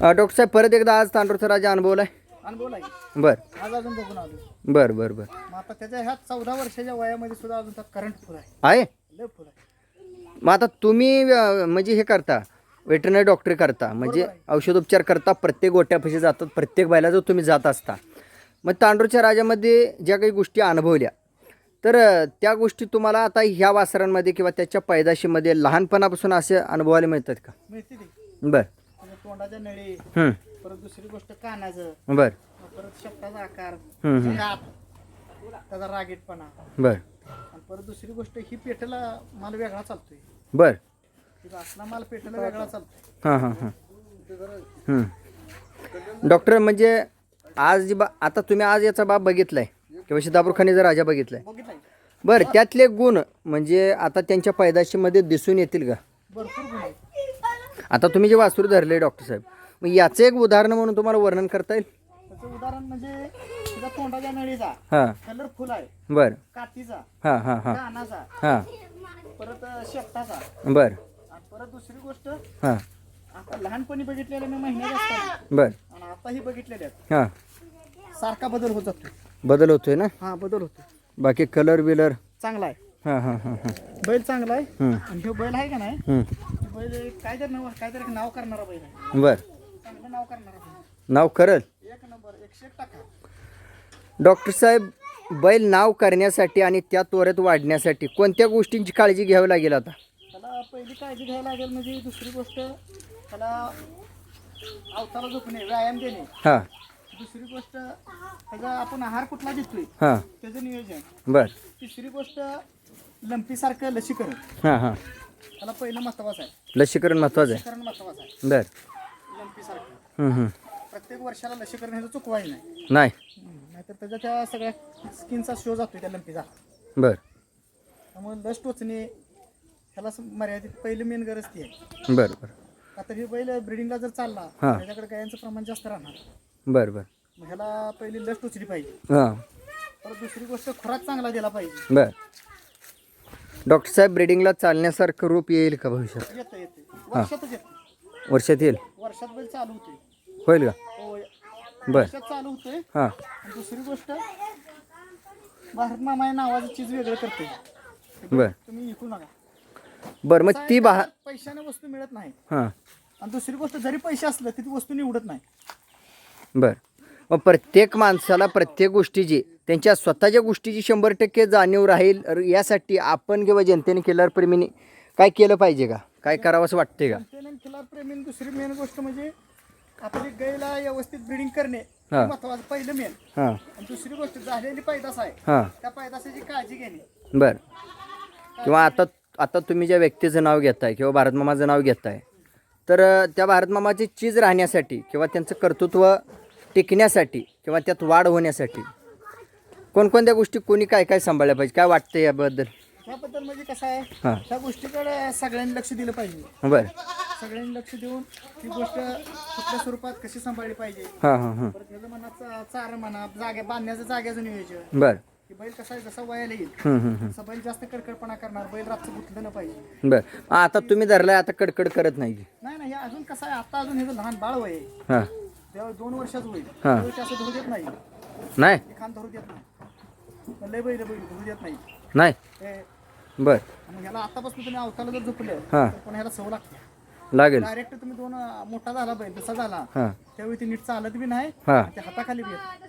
Doctor साहेब परत एकदा आज तांडूरचा राजा अनुभवलाय अनुभव आहे. बर. आज अजून बघून आलो बर बर बर. मग आता त्याच्या ह्या चौदा वर्षाच्या वयामध्ये सुद्धा अजून त्यात करंट फुल आहे. आहे? लय फुल आहे. मग आता तुम्ही अ, म्हणजे हे करता वेटरनरी डॉक्टरी करता म्हणजे औषधोपचार करता प्रत्येक गोट्यापाशी जातात प्रत्येक बैलाजवळ तुम्ही जात असता. मग तांडूरच्या राजामध्ये ज्या काही गोष्टी अनुभवल्या तर अ, त्या गोष्टी तुम्हाला आता ह्या वासरांमध्ये किंवा त्याच्या पैदाशीमध्ये लहानपणापासून असे अनुभवायला मिळतात का? मिळते ती बर. तोंडाच्या नळी परत दुसरी गोष्ट कानाचं. बर. मग परत शब्दाचा आकार. दात त्याचा रागीटपणा. बर. आणि परत दुसरी गोष्ट ही पेटेला माल वेगळा चालतोय. बर. तिथं असला माल पेटेला वेगळा चालतोय. हां हां हां. हं. डॉक्टर म्हणजे आज जी बा आता तुम्ही आज याचा बाब बघितलाय किंवा सिद्धापूरखानीचा राजा बघितलाय. बघितलं बरं त्यातले गुण म्हणजे आता त्यांच्या पैदाशीमध्ये दिसून येतील का? भरपूर गुण आहेत. आता तुम्ही जे वासरू धरले डॉक्टर साहेब मग याचं एक उदाहरण म्हणून तुम्हाला वर्णन करता येईल? त्याचं उदाहरण म्हणजे तोंडाच्या नळीचा हां. कलरफुल आहे. बरं. कातीचा हां हां हां. कानाचा हां. परत शेपटाचा. बरं. आणि परत दुसरी गोष्ट हां. आता लहानपणी बघितलेल्या मी महिन्यात बरं. आणि आताही बघितलेल्या आहेत. हां. सारखा बदल होत जातो. बदल होतोय ना? हा बदल होतो. बाकी कलर बिलर? चांगला आहे. हां हां हां हां. बैल चांगला आहे. आणि बैल आहे का नाही? बैल एक काहीतरी नाव काहीतरी एक नाव करणारा बैल आहे. बरं. चांगलं नाव करणारा बैल नाव करल? एक नंबर एकशे एक टाका डॉक्टर साहेब बैल नाव करण्यासाठी आणि त्या त्वरेत वाढण्यासाठी कोणत्या गोष्टींची काळजी घ्यावी लागेल आता? त्याला पहिली काळजी घ्यायला लागेल म्हणजे दुसरी गोष्ट त्याला अवताला झोपणे व्यायाम देणे. हां. दुसरी गोष्ट त्याचा आपण आहार कुठला देतोय? हां. त्याचं नियोजन. बरं. तिसरी गोष्ट लंपीसारखं लसीकरण. हां हां. त्याला पहिलं महत्वाचं आहे. लसीकरण महत्वाचं आहे. लसीकरण महत्वाचं आहे. बरं. लंपीसारखं. प्रत्येक वर्षाला लसीकरण ह्याचं चुकवायचं नाही. नाही. नाहीतर त्याच्या त्या सगळ्या स्किनचा शो जातोय त्या लंपीचा. बरं. त्यामुळे लस टोचणे ह्याला मर्यादित पहिली मेन गरज ती आहे. बरं बरं. आता ही बैल ब्रिडिंगला जर चालला हा. त्याच्याकडे गायांचं प्रमाण जास्त राहणार? बरं बरं. मग ह्याला पहिली लस टोचली पाहिजे. हां. परत दुसरी गोष्ट खुराक चांगला दिला पाहिजे. बरं. डॉक्टर साहेब ब्रिडिंगला चालण्यासारखं रूप येईल का भविष्यात? येतं येते. वर्षातच येतं. वर्षात येईल? वर्षात बैल चालू होईल का? हो बरं. वर्षात चालू होते हां. आणि दुसरी गोष्ट भारत मामा या नावाचं चीज वेगळं करते बरं. तुम्ही विकू नका. बरं मग ती बहा पैशाने वस्तू मिळत नाही. हां. आणि दुसरी गोष्ट जरी पैसे असलं तरी ती वस्तू निवडत नाही. बर. मग प्रत्येक माणसाला प्रत्येक गोष्टीची त्यांच्या स्वतःच्या गोष्टीची शंभर टक्के जाणीव राहील. यासाठी आपण किंवा जनतेने केल्यावर प्रेमीने काय केलं पाहिजे का? काय करावं असं वाटतंय का? खिलार प्रेमीन दुसरी मेन गोष्ट म्हणजे आपली गायला व्यवस्थित ब्रिडिंग करणे. हा. हे महत्वाचं पहिलं मेन हां. आणि दुसरी गोष्ट झालेली पैदास आहे. हां. त्या पैदासाची काळजी घेणे. बर. किंवा आता आता तुम्ही ज्या व्यक्तीचं नाव घेताय किंवा भारतमामाचं नाव घेताय तर अ, त्या भारतमामाची चीज राहण्यासाठी किंवा त्यांचं कर्तृत्व टिकण्यासाठी किंवा त्यात वाढ होण्यासाठी कोणकोणत्या गोष्टी कोणी काय काय सांभाळल्या पाहिजे? काय वाटतं याबद्दल? त्याबद्दल म्हणजे कसं आहे हां. त्या गोष्टीकडे सगळ्यांनी लक्ष दिलं पाहिजे. बरं. सगळ्यांनी लक्ष देऊन ती गोष्ट कुठल्या स्वरूपात कशी सांभाळली पाहिजे? हां हां हां. परत ह्याचं म्हणा चा- चार म्हणा जागे बांधण्याचं जाग्याचं नियोजन. बरं. की बैल कसा आहे जसा वयाला येईल. हं, हं, हं. तसा बैल जास्त कडकडपणा करणार बैल रातचं गुंतलं न पाहिजे. बरं. आता तुम्ही धरलाय आता कडकड करत नाही. नाही नाही हे अजून कसं आहे आता अजून हे लहान बाळ वय आहे. हां. तेव्हा दोन वर्षाचं होईल. हा. त्यावेळी ते असं धरू देत नाही. नाही. हे खान धरू देत नाही. लय बैल बैल धरू देत नाही नाही? हे बर. मग ह्याला आतापासून तुम्ही अवताला जर झोपले हां. तर पण ह्याला सवय लागते. लागेल. डायरेक्ट तुम्ही दोन अं, मोठा झाला बैल तसा झाला. हां. त्यावेळी ती नीट चालत बी नाही हां. आणि ते हाताखाली बी येत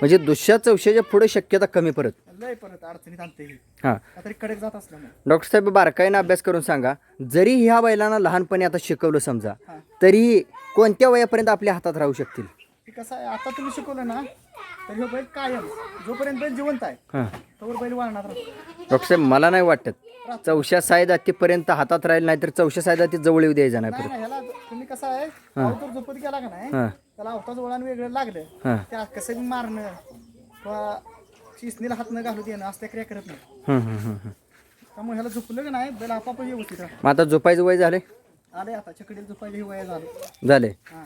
म्हणजे दुसऱ्या चौशाच्या पुढे शक्यता कमी परत. लय परत अडचणीत आणते ही. हां. तरी कडक जात असल्यामुळे. डॉक्टर साहेब बारकाईनं अभ्यास करून सांगा. जरी ह्या बैलांना लहानपणी आता शिकवलं समजा. तरी कोणत्या वयापर्यंत आपल्या हातात राहू शकतील? ते कसं आहे आता तुम्ही शिकवलं ना तर हे बैल कायम जोपर्यंत बैल जिवंत आहे हां. तोवर बैल राहतो डॉक्टर साहेब मला नाही वाटत. चौशा सायदातीपर्यंत हातात राहील नाही तर चौशा सायदाती जवळ येऊ द्यायचा नाही नाही परत. नाही ह्याला तुम्ही कसं आहे अवतर झोपत गेला का नाही हां. त्याला अवताच वळण वेगळं लागलं. हां. त्या कसं बी मारणं किंवा शिसनीला हात न घालू देणं असं क्रिया करत नाही. हं, हं, हं, हं. त्यामुळे ह्याला झोपलं का नाही बैल आपाप व्यवस्थित राहतो. मग आता झोपायचं वय झाले आले आता चकडीला झोपायला हे वय झालं. झाले हां.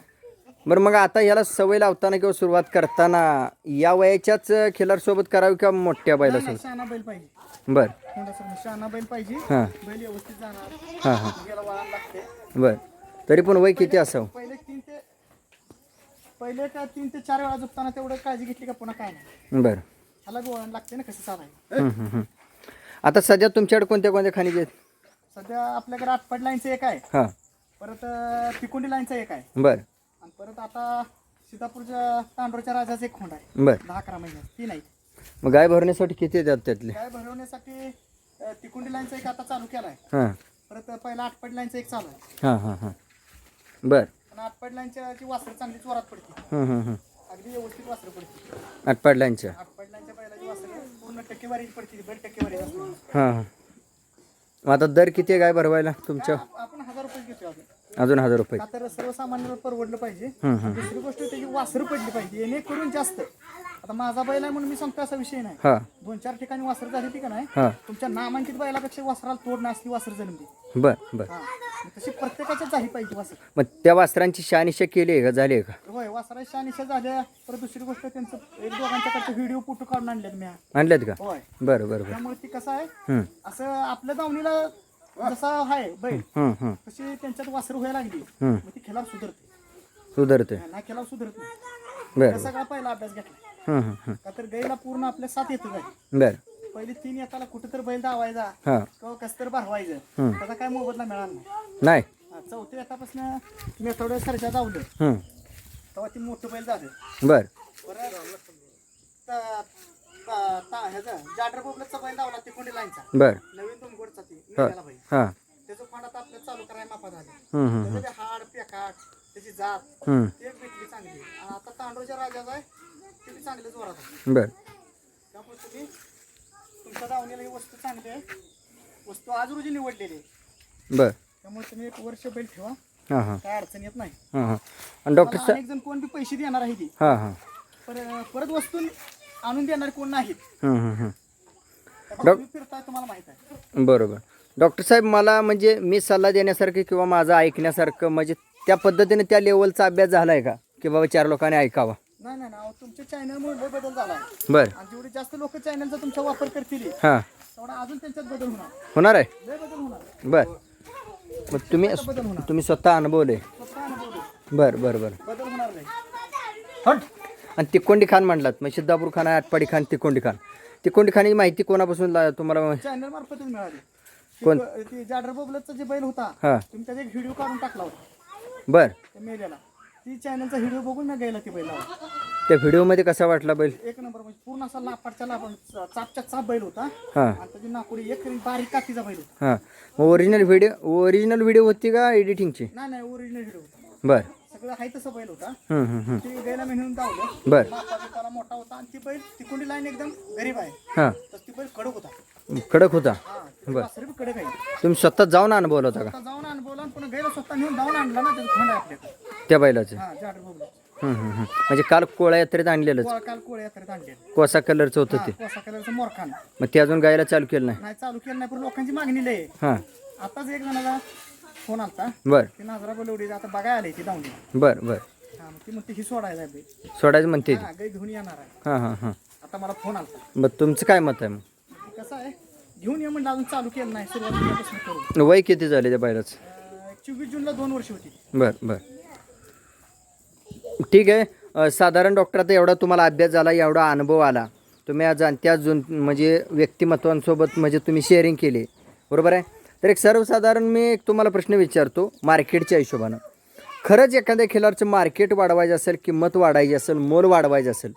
बरं मग आता याला सवय लावताना किंवा सुरुवात करताना या वयाच्याच खिलारसोबत करावी किंवा मोठ्या नाही, बैलासोबत? शहाणा बैल पाहिजे. बरं. थोडंसं बैल पाहिजे. हां. बैल व्यवस्थित जाणार. हां हां. मग याला वळण लागते. बरं. तरी पण वय किती असावं? पहिले तीन ते पहिले का तीन ते चार वेळा झोपताना तेवढं काळजी घेतली का पुन्हा काय नाही. बरं. ह्याला बी वळण लागते ना कसं हं, हं, हं. आता सध्या तुमच्याकडे कोणत्या कोणत्या खनिज आहेत? सध्या आपल्याकडे आटपाड लाईनचं एक आहे. हां. परत अं, तिकोंडी लाईनचं एक आहे. बरं. परत आता सीतापूरच्या तांडोरच्या राजाचं एक खोंड आहे. बरं. दहा अकरा महिन्यात तीन आहे मग गाय भरण्यासाठी किती येतात त्यातले? काय भरवण्यासाठी अं, तिकोंडी लाईनचं एक आता चालू केला आहे हां. परत पहिला आटपाड लाईनचं एक चालू आहे. हां हां हां. बरं. आणि आटपाड लाईनच्या जी वासरं चांगली चोरात पडते हं हं हं. अगदी व्यवस्थित वासरं पडते आटपाड लाईनच्या. पहिल्याची वासरं पूर्ण टक्केवारी पडते बेड टक्केवारी असते हां हां. मग आता दर किती आहे गाय भरवायला तुमच्या? आप- आपण हजार रुपये घेतो आपण अजून हजार रुपये. तर सर्वसामान्याला परवडलं पाहिजे. दुसरी गोष्ट त्याची वासरं पडली पाहिजे. जेणेकरून जास्त. आता माझा बैल आहे म्हणून मी सांगतो असा विषय नाही. हां. दोन चार ठिकाणी वासरं झाली ती का नाही? हां. तुमच्या नामांकित बैलापेक्षा वासराला तोड नसली वासर जन्मली बरं बरं. हा. तशी प्रत्येकाच्या झाली पाहिजे वासर. मग त्या वस्त्रांची शानिशा केली आहे का? झाली आहे का? होय वासरा शानिशा झाल्या परत दुसरी गोष्ट त्यांचं एक दोघांच्याकडचे व्हिडिओ फोटो काढून आणलेत मी आणल्यात का? होय. बरं बरं बरं. त्यामुळे ती कसं आहे असं आपल्या दावणीला जसं आहे बैल. हं हं तशी त्यांच्यात वासर व्हायला लागली. हं. मग ती खेळावर सुधरते. सुधारते. नाही खेळावर सुधरत नाही. बरं सगळा पहिला अभ्यास घेतला? हं हं हं. का तर गाईला पूर्ण आपल्या साथ येतो काय? बरं. पहिले तीन येताला कुठं तर बैल धावायचा. हां. किंवा कसं तर भरवायचं. त्याचा काय मोबदला मिळाला नाही. नाही. हा, चौथ्या येतापासून मी थोड्या सरच्या धावलं हं. तेव्हा ती मोठं बैल झालं. बरं. ता- ह्याचं जाडर बोबलतचा बैल धावला ते कोणी लाईनचा. बरं. नवीन दोन गोडचा ती निघाला बैल हां. त्याचं आपल्याला चालू करायला माफा झाले. त्याचं ते हाड पेकाट त्याची जात ते एक भेटली चांगली. आणि आता तांडोच्या राजाचा आहे ते बी चांगले जोरात आहे. बरं. त्यामुळे तुम्ही तुमच्या दावणीला ही वस्तू चांगली आहे वस्तू आज रोजी निवडलेली आहे. बरं. त्यामुळे तुम्ही एक वर्ष बैल ठेवा. काय अडचण येत नाही. आणि डॉक्टर अनेक जण कोण बी पैसे देणार आहे ती पर परत वस्तू आणून देणार कोण नाहीत हं हं हं. त्यामुळे तुम्ही फिरताय तुम्हाला माहीत आहे. बरोबर. डॉक्टर साहेब मला म्हणजे मी सल्ला देण्यासारखं किंवा माझं ऐकण्यासारखं म्हणजे त्या पद्धतीने त्या लेवलचा अभ्यास झाला आहे का? की बाबा चार लोकांनी ऐकावा? नाही नाही नाही. तुमच्या चॅनलमुळे लय बदल झाला आहे बरं. आणि जेवढे जास्त लोक चॅनलचा तुमचा वापर करतील हां. तेवढा अजून त्यांच्यात बदल होणार. होणार आहे? लय बदल होणार. बरं. मग तुम्ही बदल होणार. तुम्ही स्वतः अनुभवले. स्वतः अनुभव दे. बरं बरं बरं. बदल होणार नाही. हट. आणि तिकोंडी खान म्हणलात. मग सिद्धापूर खान आहे आटपाडी खान तिकोंडी खान. तिकोंडी खानची माहिती कोणापासून ला- तुम्हाला चॅनल मार्फतच मिळाली. कोण? ती- ती जाडर बोबलतचा जे बैल होता हां. तुम्ही त्याचा एक व्हिडिओ काढून टाकला होता. बरं. त्या मेल्याला. ती चॅनलचा व्हिडिओ बघून मी गेला ती बैल त्या व्हिडिओमध्ये कसा वाटला बैल? एक नंबर म्हणजे पूर्ण असा लापाटच्या लापा चापच्या चाप बैल होता. हां. आणि त्याची नाकुडी एक बारीक कातीचा बैल होता. हां. ओरिजिनल व्हिडिओ ओरिजिनल व्हिडिओ होती का एडिटिंगची नाही नाही ओरिजिनल व्हिडिओ होता. बरं. सगळं आहे तसं बैल होता. ती गेला मेहनून धावलं. बरं. मापा बिपाला मोठा होता आणि ती बैल तिकोंडी लाईन एकदम गरीब आहे. हां. तर ती बैल कडक होता. कडक होता. हा त्याची वासरं बी कडक आहे. तुम्ही स्वतः जाऊन अनुभवला होता का? आता जाऊन अनुभवला आणि पुन्हा गैर स्वतः नेऊन जाऊन आणला ना त्याचं खंड आहे आपल्याकडे. त्या बैलाचं? हा जाडर म्हणजे काल कोळा यात्रेत आणलेलंच? काल कोळ्या यात्रेत आणले कोसा कलरचं होतं ते. कोसा कलरचं मोरखान. मग ते अजून गायला चालू केलं नाही? नाही चालू केलं नाही पण लोकांची मागणी लय आहे. हां. आताच एक जणाला फोन आलता. बरं. ती नाजरा बोलवडी आता बघायला आली ती दावणी बरं बरं. हा मग ती म्हणते ही सोडायला आहे. सोडायचं म्हणते ती. हा घेऊन येणार आहे. हां हां हां. आता मला फोन आलता. मग तुमचं काय मत आहे मग? मग कसं आहे घेऊन ये म्हणलं अजून चालू केलं नाही करू. वय किती झाले त्या बैलाचं अं, चोवीस जूनला दोन वर्ष होती. बरं बरं. ठीक आहे. अ, साधारण डॉक्टर आता एवढा तुम्हाला अभ्यास झाला एवढा अनुभव आला. तुम्ही आज आणि त्या जुन म्हणजे व्यक्तिमत्वांसोबत म्हणजे तुम्ही शेअरिंग केली. बरोबर आहे? तर एक सर्वसाधारण मी एक तुम्हाला प्रश्न विचारतो मार्केटच्या हिशोबानं. खरंच एखाद्या खेळाडूचं मार्केट वाढवायचं असेल किंमत वाढवायची असेल मोल वाढवायचं असेल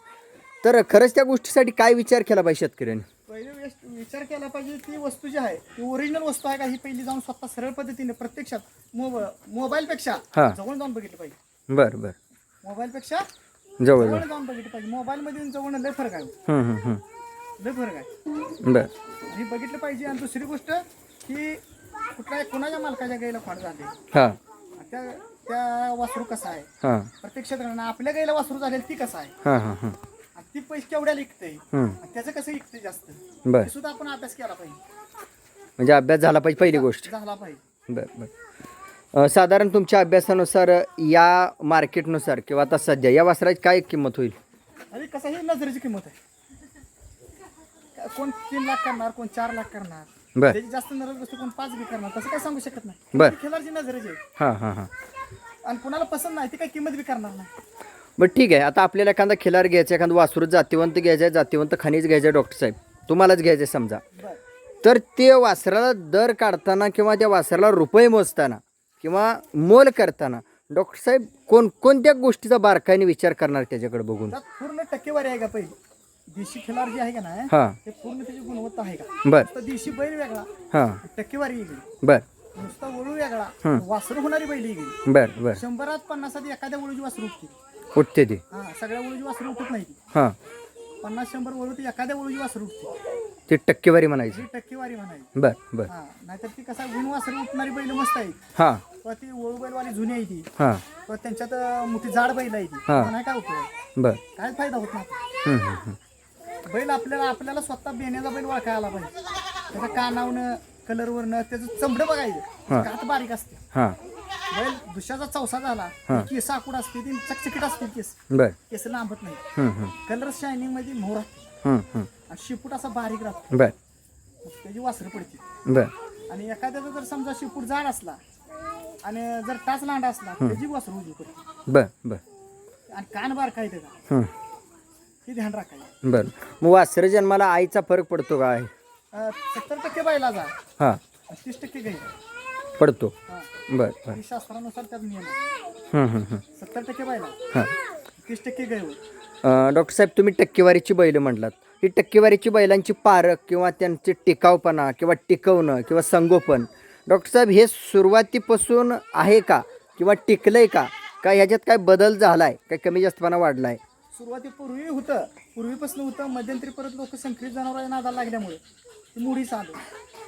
तर खरंच त्या गोष्टीसाठी काय विचार केला पाहिजे शेतकऱ्यांनी? पहिले विचार केला पाहिजे ती वस्तू जी आहे ती ओरिजिनल वस्तू आहे का? ही पहिली जाऊन स्वतः सरळ पद्धतीने प्रत्यक्षात मोब मोबाईलपेक्षा हा. जवळ जाऊन बघितलं पाहिजे. बरं बरं. मोबाईलपेक्षा जवळ जवळ जाऊन. बघितलं पाहिजे. मोबाईलमध्ये जवळ लय फरक आहे. हं हं हं लय फरक आहे. बरं. हे बघितलं पाहिजे. आणि दुसरी गोष्ट की कुठल्या कुणाच्या मालकाच्या गाईला फाड झाले? हां. त्या त्या वासरू कसा आहे? हां. प्रत्यक्षात राहणं आपल्या गाईला वासरू झालेलं ती कसं आहे? हां हां हां. आणि ती पैसे केवढ्याला विकते? हं त्याचं कसं विकते जास्त? बरं. सुद्धा आपण अभ्यास केला पाहिजे. म्हणजे अभ्यास झाला पाहिजे पहिली गोष्ट. झाला पाहिजे. बरं बरं. अ, साधारण तुमच्या अभ्यासानुसार या मार्केटनुसार किंवा आता सध्या या वस्त्राची काय किंमत होईल? आणि कसं ही नजरेची किंमत आहे? कोण तीन लाख करणार कोण चार लाख करणार? बरं. त्याची जास्त कोण पाच बी करणार. तसं काय सांगू शकत नाही. बरं. ती खेळाची नजरेची आहे हां हां हां. आणि कोणाला पसंत नाही ती काही किंमत बी करणार नाही. बरं ठीक आहे. आता आपल्याला एखादा खिलार घ्यायचा एखादा वासरू जातीवंत घ्यायचं आहे जातीवंत खनिज घ्यायचं आहे डॉक्टर साहेब. तुम्हालाच घ्यायचं आहे समजा. बर. तर ते वासराला दर काढताना किंवा त्या वासराला रुपये मोजताना किंवा मोल करताना डॉक्टर साहेब कोण कोणत्या गोष्टीचा बारकाईने विचार करणार त्याच्याकडे बघून? त्यात पूर्ण टक्केवारी आहे का पहिली? देशी खिलार जी आहे का ना हां. ते पूर्ण त्याची गुणवत्ता आहे का? बर. देशी बैल वेगळा हां. टक्केवारी वेगळी. बर. नुसता वळू वेगळा वासरू होणारी बैल वेगळी. बर बर. शंभरात पन्नासात एखाद्या वळूची वासरू उठते. उठते ती. हा सगळ्या वळूची वासरू उठत नाही ती. हां. पन्नास शंभर वळू ती एखाद्या वळूची वासरू उठते. ती टक्केवारी म्हणायची. टक्केवारी म्हणायची. बर बर. हा नाहीतर ती कसा गुण वासरू उठणारी बैल मस्त आहे. हां. ती वळू बैलवाली जुनी आहे ती. हां. किंवा त्यांच्यात अं, मोठी जाड बैल आहे ती. हा. नाही काय उपयोग. बर. काय फायदा होत नाही. हम्म, हम्म, हम्म. बैल आपल्याला आपल्याला स्वतः बेण्याचा बैल ओळखायला आला पाहिजे. त्याच्या कानावनं कलरवरनं त्याचं चमडं बघायचं. कात बारीक असते. हां. बैल दुसऱ्याचा चौसा झाला केस आकुड असते ती चकचकीट असते केस. बर. केस लांबत नाही. कलर शायनिंगमध्ये मोहर असते. आणि शिपूट असा बारीक राहतो. बर. मग त्याची वासरं पडते. बर. आणि एखाद्याचा जर समजा शिपूट जाड असला आणि जर टाच लांडा असला त्याची वासर उजवी पडते. बर बर. आणि कान बार काय त्याचा. हे ध्यान राखायचं बर. मग वासर जन्माला आईचा फरक पडतो काय सत्तर टक्के बैलाचा हां. तीस टक्के गाई. पडतो. हा. बर बर. ही शास्त्रानुसार त्यात नियम आहे. सत्तर टक्के बैला हां. तीस टक्के गाईवर अं, डॉक्टर साहेब तुम्ही टक्केवारीची बैल म्हटलात ही टक्केवारीची बैलांची पारख किंवा त्यांचे टिकावपणा किंवा टिकवणं किंवा संगोपन डॉक्टर साहेब हे सुरुवातीपासून आहे का किंवा टिकलंय का? का ह्याच्यात काय बदल झालाय? काय कमी जास्तपणा वाढलाय? सुरुवातीपूर्वी होतं. पूर्वीपासून होतं मध्यंतरी परत लोक संकरित जनावरांच्या नादाला लागल्यामुळे. ती मुडीच आलं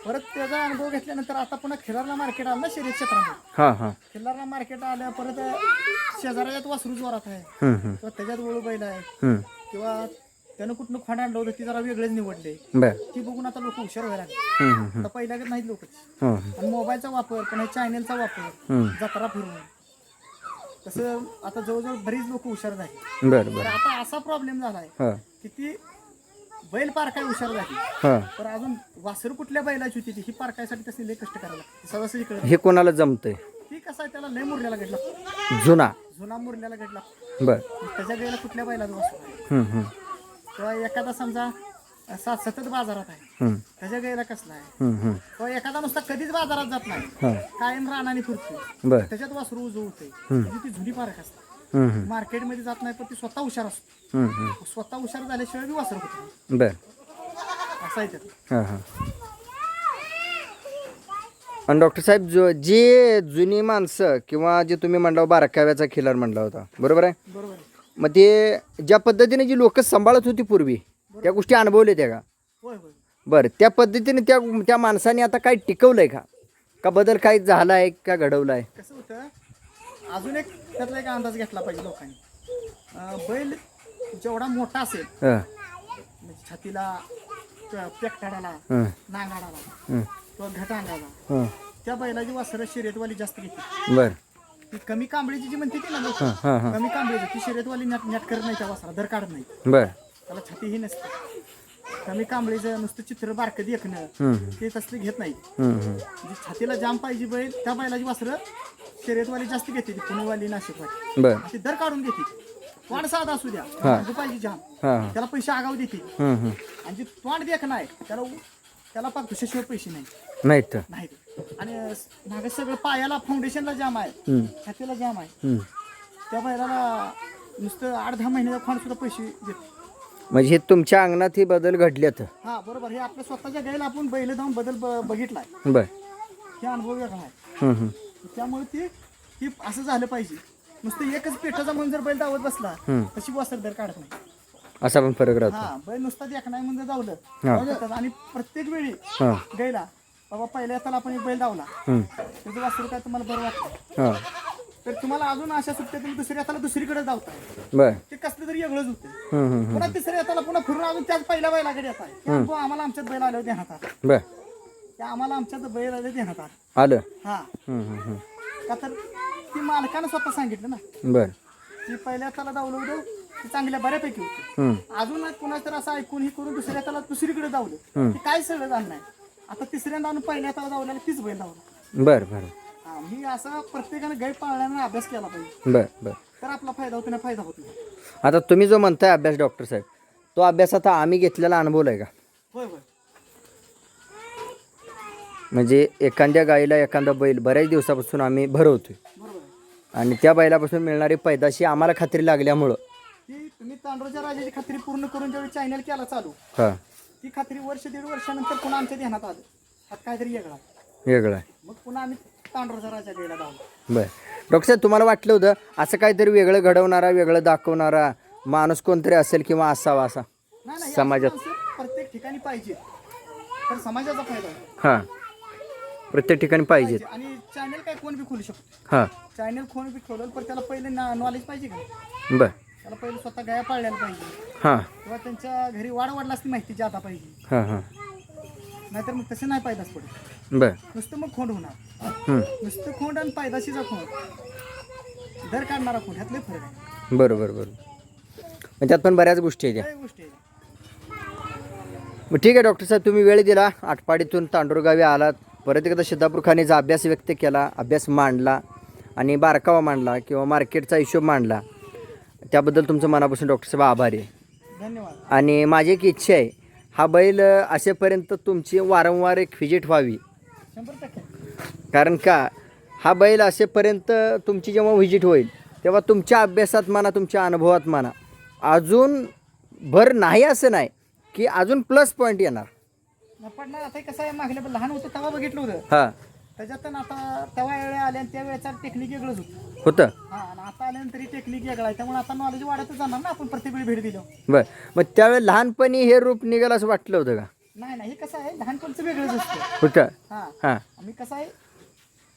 परत त्याचा अनुभव घेतल्यानंतर आता पुन्हा खिलारला मार्केट आलं ना शर्यत क्षेत्रामध्ये. हां हां. मार्केट आलं परत शेजाऱ्यात वासरू जोरात आहे. हम्म, हम्म, किंवा त्याच्यात वळू बैल आहे. हम्म. किंवा त्यानं कुठनं खोंड आणलं होतं ती जरा वेगळेच निवडले. बर. ती बघून आता लोक हुशार व्हायला लागले. हम्म, हम्म, आता नाहीत लोक. हम्म, आणि मोबाईलचा वापर पुन्हा चॅनेलचा वापर. हम्म. जत्रा फिरवून. तसं आता जवळजवळ बरीच लोक हुशार झाली. बर तर बर आता असा प्रॉब्लेम झालाय हां. की ती बैल पारकाय हुशार झाली. हां. तर अजून वासर कुठल्या बैलाची होती ती? ही पारकायसाठी तसली लय कष्ट करायला लागते कळत हे कोणाला जमतंय? ती कसं आहे त्याला लय मुरल्याला घडला. जुना. जुना मुरल्याला घडला. बर. त्याच्या वेळेला कुठल्या बैलाचं वासर हम्म, हम्म, किंवा एखादा समजा सात सतत बाजारात आहे. हम्म, त्याच्या वेळेला कसला आहे? हम्म, हम्म. किंवा एखादा नुसता कधीच बाजारात जात नाही. हां. कायम रानाने फिरतो बर. त्याच्यात वासरू उजव होते म्हणजे ती जुनी पारख असते. हम्म, हम्म, मार्केटमध्ये जात नाही पण ती स्वतः हुशार असतो. हम्म, हम्म. स्वतः हुशार झाल्याशिवाय बी वासर होत बर. असं आहे त्यात हां हां. आणि डॉक्टर साहेब जो जे जुनी माणसं किंवा जे तुम्ही म्हणला बारकाव्याचा खिलार म्हणला होता. बरोबर आहे? बरोबर आहे. मग ते ज्या पद्धतीने जी लोक सांभाळत होती पूर्वी त्या गोष्टी अनुभवल्या त्या का? होय होय. बरं त्या पद्धतीने त्या त्या माणसाने आता काय टिकवलंय का? का बदल काय झाला आहे का घडवला आहे कसं होतं अजून एक त्यातला एक अंदाज घेतला पाहिजे लोकांनी. अं, बैल जेवढा मोठा असेल हं, म्हणजे छातीला किंवा पेकटाडाला हं, नांगाडाला हं, किंवा घटांगाला हं. त्या बैलाची वासरं शर्यतवाली जास्त घेते बरं. ती कमी कांबळीची जी म्हणते ती ना लोक हां हां हां. कमी कांबळीची ती शर्यतवाली नेट नेट करत नाही त्या वासरा दर काढत नाही. बरं. त्याला छाती ही नसते. कमी कांबळीचं नुसतं चित्र बारकं देखणं ते तसले घेत नाही. जी छातीला जाम पाहिजे बैल त्या बैलाची वासरं शर्यतवाली जास्त घेते पुणेवाली नाशिकवाली. ती दर काढून देते वाढ साधा असू द्या पाहिजे जाम. त्याला पैसे आगाव देते. आणि जी तोंड देख नाही त्याला त्याला पाक दुसऱ्याशिवाय पैसे नाही. नाही आणि मागे सगळं पायाला फाउंडेशनला जाम आहे. छातीला जाम आहे. त्या बैलाला नुसतं आठ दहा महिन्याचा खोंड सुद्धा पैसे देत म्हणजे हे तुमच्या अंगणात हे बदल घडल्यात. हा बरोबर. हे आपल्या स्वतःच्या गायला आपण बैल जाऊन बदल ब- बघितलाय. बरं. हे अनुभव वेगळा आहे हं, हं. त्यामुळे ते असं झालं पाहिजे. नुसतं एकच पेठाचा म्हणून जर बैल दावत बसला. तशी वासर दर काढत नाही. असा पण फरक राहतो. हा बैल नुसता नाही म्हणजे. दावलं आणि प्रत्येक वेळी हां. गायला बाबा पहिल्या आपण एक बैल दावला हं, त्याचं वासरू काय तुम्हाला बरं वाटतं? हां. तर तुम्हाला अजून अशा सुट्ट्या तुम्ही दुसऱ्या हाताला दुसरीकडे धावताय बरं. ते कसलं तरी वेगळंच होतं. पुन्हा तिसऱ्या हाताला पुन्हा फिरून अजून त्याच पहिल्या बैलाकडे येत आहे की आम्हाला आमच्यात बैल आले देण्यात आला बरं. ते आम्हाला आमच्यात बैल आले देण्यात आला आलं. हा. का तर ती मालकानं स्वतः सांगितलं ना. बरं. ती पहिल्या हाताला धावलं होतं ती चांगल्या बऱ्यापैकी होती. हं, अजून कुणा तर असं ऐकून ही करून दुसऱ्या हाताला दुसरीकडे हं. धावलं ते काय सगळं झालं नाही. आता तिसऱ्यांदा आणून पहिल्या हाताला धावल्याला तीच बैल धावला. बरं बरं. हा मी असा प्रत्येकानं गाय पाळण्यानं अभ्यास केला पाहिजे. बरं बरं. तर आपला फायदा होतो ना फायदा होत. नाही आता तुम्ही जो म्हणताय अभ्यास डॉक्टर साहेब तो अभ्यास आता आम्ही घेतलेला अनुभव आहे का? होय होय. म्हणजे एखाद्या गाईला एखादा बैल बऱ्याच दिवसापासून आम्ही भरवतोय. बरोबर. आहे आणि त्या बैलापासून मिळणारी पैदाशी आम्हाला खात्री लागल्यामुळं. तुम्ही तांडूळच्या राजाची खात्री पूर्ण करून ज्यावेळी चॅनल केला चालू हां. ती खात्री वर्ष दीड वर्षानंतर पुन्हा आमच्या ध्यानात आलं. हात काहीतरी वेगळा वेगळं आहे. मग पुन्हा आम्ही बरं. डॉक्टर साहेब तुम्हाला वाटलं होतं असं काहीतरी वेगळं घडवणारा वेगळं दाखवणारा माणूस कोणतरी असेल किंवा असावा असा नाही नाही समाजात. प्रत्येक ठिकाणी पाहिजे. तर समाजाचा फायदा. हां. प्रत्येक ठिकाणी पाहिजेत पाहिजे. आणि चॅनल काय कोण बी खोलू शकतो? हां. चॅनल कोण बी खोलल पण त्याला पहिले नॉलेज पाहिजे का? बरं. त्याला पहिले स्वतः गाया पाळल्याला पाहिजे. हां. किंवा त्यांच्या घरी वाढ वाढलाच ती माहिती जाता पाहिजे. हां हां. नाहीतर मग तसं नाही पायदास पडत. बरं. नुसतं मग खोंड होणार. हं. नुसतं खोंड आणि पायदाशीचा खोंड. दर काढणारा खोंड ह्यात लय फरक आहे. बरोबर बरोबर. मग त्यात पण बऱ्याच गोष्टी आहेत काही गोष्टी आहे मग ठीक आहे डॉक्टर साहेब तुम्ही वेळ दिला. आटपाडीतून तांडूरगावी आलात. परत एकदा सिद्धापूर खाणीचा अभ्यास व्यक्त केला अभ्यास मांडला आणि बारकावा मांडला किंवा मार्केटचा हिशोब मांडला. त्याबद्दल तुमचं मनापासून डॉक्टर साहेब आभारी आहे. धन्यवाद. आणि माझी एक इच्छा आहे हा बैल असेपर्यंत तुमची वारंवार एक व्हिजिट व्हावी. कारण का हा बैल असेपर्यंत तुमची जेव्हा व्हिजिट होईल तेव्हा तुमच्या अभ्यासात म्हणा तुमच्या अनुभवात म्हणा अजून भर नाही असं नाही की अजून प्लस पॉईंट येणार. ना आता कसं आहे मागल्या लहान होतं तेव्हा बघितलं होतं. हां. त्याच्यात आता तेव्हा वेळ आल्या आणि त्या वेळेचा टेक्निक वेगळंच होतं. होतं? हा आणि आता आल्यानंतर ही टेक्निक वेगळा आहे. त्यामुळे आता नॉलेज वाढतच जाणार ना. आपण प्रत्येक वेळी भेट दिलो बरं. मग त्यावेळेस लहानपणी हे रूप निघालं असं वाटलं होतं का? नाही नाही. हे कसं आहे? लहानपणचं वेगळंच असतं. होतं हा. हां. आम्ही कसं आहे?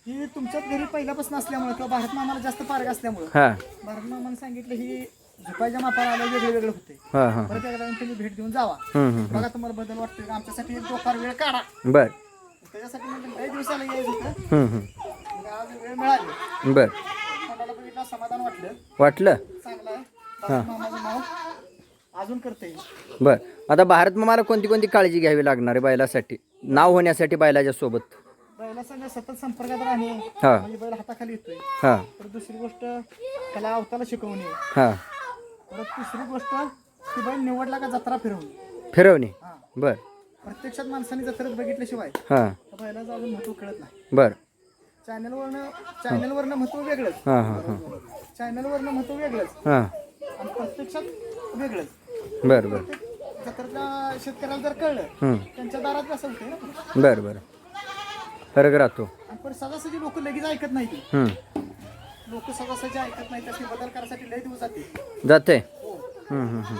की तुमच्यात घरी पहिल्यापासून असल्यामुळे किंवा भारत मामाला जास्त पारग असल्यामुळे हां. भारत मामाने सांगितलं ही झुपायच्या मापाला आलं वेगळं वेगळं होते हां हां. परत एकदा तुम्ही भेट देऊन जावा. बघा तुम्हाला बदल वाटतोय का? आमच्यासाठी एक दोफार वेळ काढा. बरं. त्याच्यासाठी म्हणजे लई दिवसाला यायचं होतं. आज वेळ मिळाली. बरं. कोणाला बघितलं समाधान वाटलं. वाटलं? चांगलं आहे. भारत मामाचं नाव अजून करता. बरं. आता भारत मामाला कोणती कोणती काळजी घ्यावी लागणार आहे बैलासाठी? नाव होण्यासाठी बैलाच्या सोबत. बैला सतत संपर्कात राहणे. हा. म्हणजे बैल हाताखाली येतोय. हां. तर दुसरी गोष्ट त्याला अवताला शिकवणे. हां. परत तिसरी गोष्ट की बैल निवडला का जत्रा फिरवणे. फिरवणे. हा. बरं. प्रत्यक्षात माणसाने जत्रेत बघितल्याशिवाय हां. त्या बैलाचं अजून महत्त्व कळत नाही. बरं. चॅनलवरनं चॅनलवरनं महत्त्व वेगळंच. हां हां हां. चॅनलवरनं महत्त्व वेगळंच. हां. आणि प्रत्यक्षात वेगळंच. बरं बरं. शेतकऱ्याला जर कळलं हं. त्यांच्या दारात असं होते ना. बरं बरं. फरक राहतो. आणि पण सजासजी लोक लगेच ऐकत नाही ती हं. लोक सजासजी ऐकत नाही त्याची बदल करायसाठी लय दिवस जाते. जाते. हो. हं, हं, हं.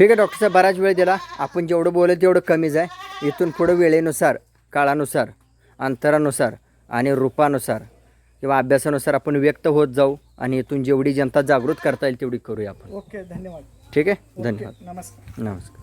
ठीक आहे डॉक्टर साहेब बराच वेळ दिला. आपण जेवढं बोललं तेवढं कमीच आहे. इथून पुढं वेळेनुसार काळानुसार अंतरानुसार आणि रूपानुसार किंवा अभ्यासानुसार आपण व्यक्त होत जाऊ आणि इथून जेवढी जनता जागृत करता येईल तेवढी करूया आपण. ओके धन्यवाद. ठीक आहे? धन्यवाद. नमस्कार. नमस्कार.